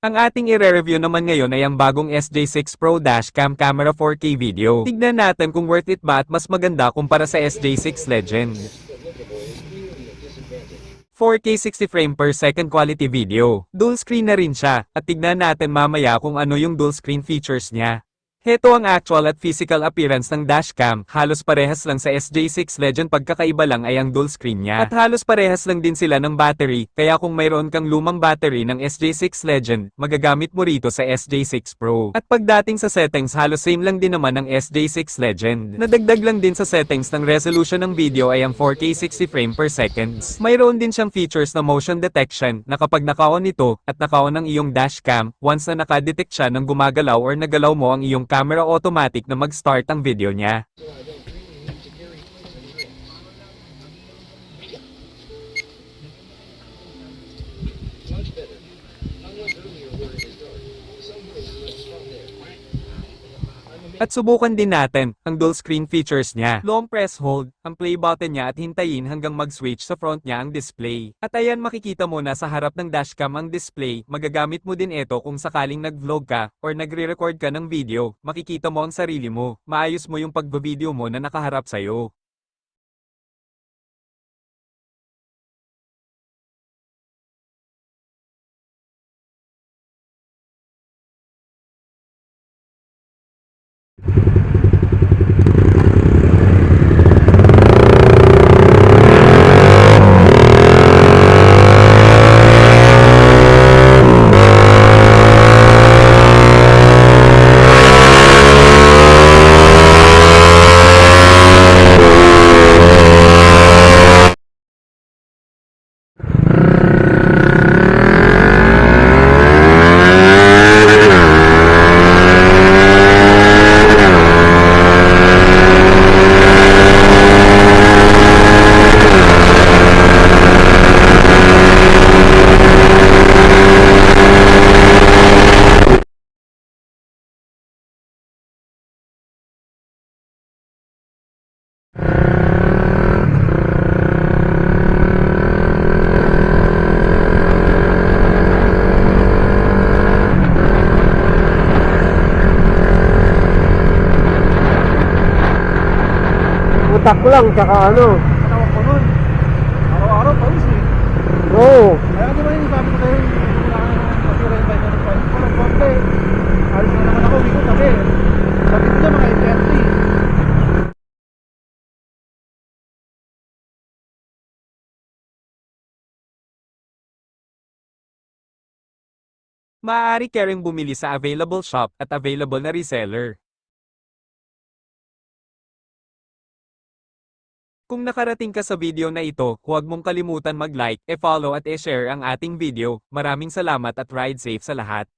Ang ating ire-review naman ngayon ay ang bagong SJ6 Pro Dashcam Camera 4K video. Tignan natin kung worth it ba at mas maganda kumpara sa SJ6 Legend. 4K 60 frame per second quality video. Dual screen na rin siya, at tignan natin mamaya kung ano yung dual screen features niya. Heto ang actual at physical appearance ng dashcam, halos parehas lang sa SJ6 Legend pagkakaiba lang ay ang dual screen niya. At halos parehas lang din sila ng battery, kaya kung mayroon kang lumang battery ng SJ6 Legend, magagamit mo rito sa SJ6 Pro. At pagdating sa settings halos same lang din naman ng SJ6 Legend. Nadagdag lang din sa settings ng resolution ng video ay ang 4K 60 frame per seconds. Mayroon din siyang features na motion detection na kapag naka-on ito at naka-on ang iyong dashcam, once na nakadetect siya ng gumagalaw or nagalaw mo ang iyong camera automatic na mag-start ang video niya. At subukan din natin ang dual screen features niya. Long press hold, ang play button niya at hintayin hanggang mag-switch sa front niya ang display. At ayan makikita mo na sa harap ng dashcam ang display, magagamit mo din ito kung sakaling nag-vlog ka or nagre-record ka ng video, makikita mo ang sarili mo, maayos mo yung pagbavideo mo na nakaharap sa'yo. Utak lang, tsaka ano. Maaari ka ring bumili sa available shop at available na reseller. Kung nakarating ka sa video na ito, huwag mong kalimutan mag-like, e-follow at e-share ang ating video. Maraming salamat at ride safe sa lahat.